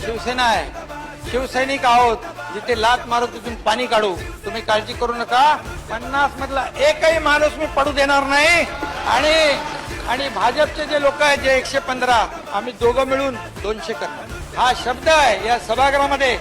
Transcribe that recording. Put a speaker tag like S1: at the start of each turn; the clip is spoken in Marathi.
S1: शिवसेना आहे. शिवसैनिक आहोत. जिथे लात मारू तिथून पाणी काढू. तुम्ही काळजी करू नका. पन्नास मधला एकही माणूस मी पडू देणार नाही. आणि आणि भाजपचे जे लोक आहेत जे एकशे पंधरा आम्ही दोघं मिळून दोनशे करणार. हा शब्द आहे या सभागृहामध्ये.